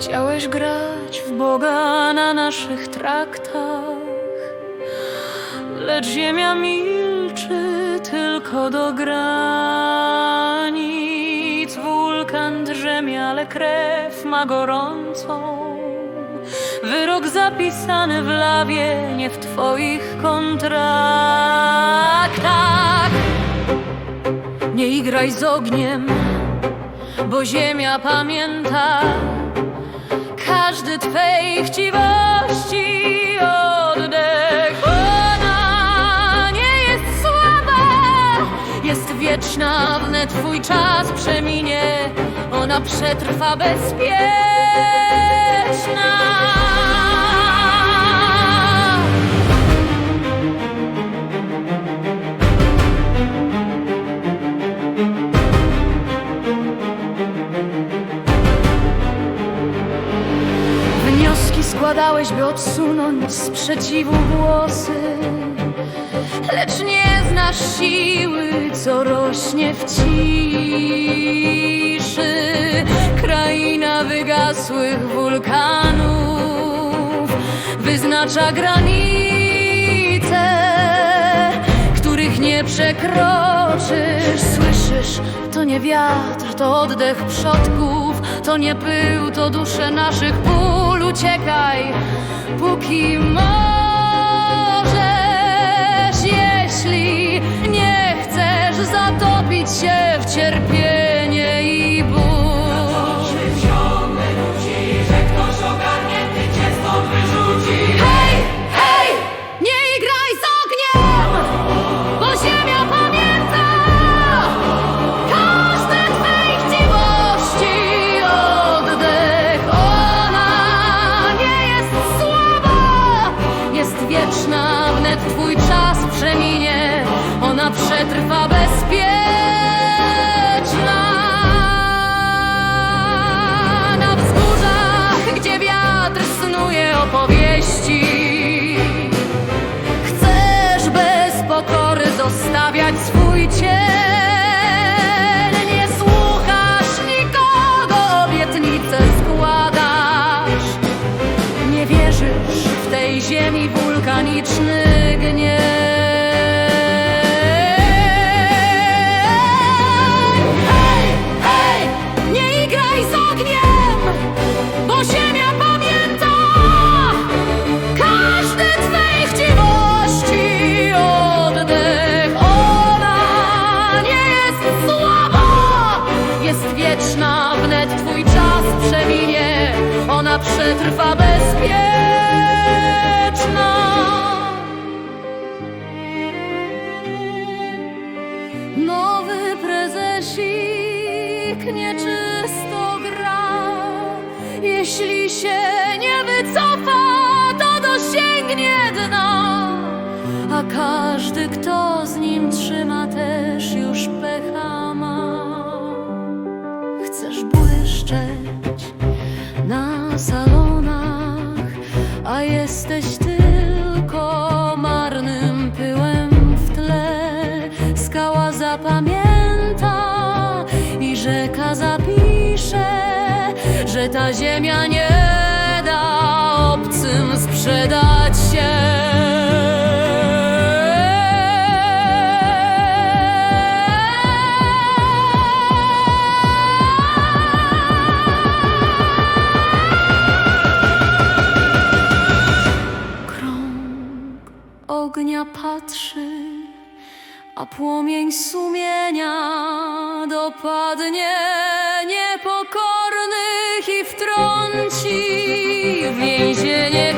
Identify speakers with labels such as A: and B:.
A: Chciałeś grać w Boga na naszych traktach, lecz ziemia milczy tylko do granic. Wulkan drzemie, ale krew ma gorącą. Wyrok zapisany w lawie, nie w twoich kontraktach. Nie igraj z ogniem, bo ziemia pamięta twej chciwości oddech. Ona nie jest słaba, jest wieczna, wnet twój czas przeminie, ona przetrwa bezpieczna. Wnioski składałeś, by odsunąć sprzeciwu głosy Lecz nie znasz siły, co rośnie w ciszy. Kraina wygasłych wulkanów Wyznacza granice, których nie przekroczysz. Słyszysz, to nie wiatr, to oddech przodków To nie pył, to dusze naszych pól Uciekaj, póki możesz wieczna, wnet twój czas przeminie, ona przetrwa bezpieczna. Przetrwa bezpieczna. Nowy prezesik nieczysto gra. Jeśli się zapamięta i rzeka zapisze, że ta ziemia nie da obcym sprzedać się. Ognia patrzy, a płomień sumienia dopadnie niepokornych i wtrąci w więzienie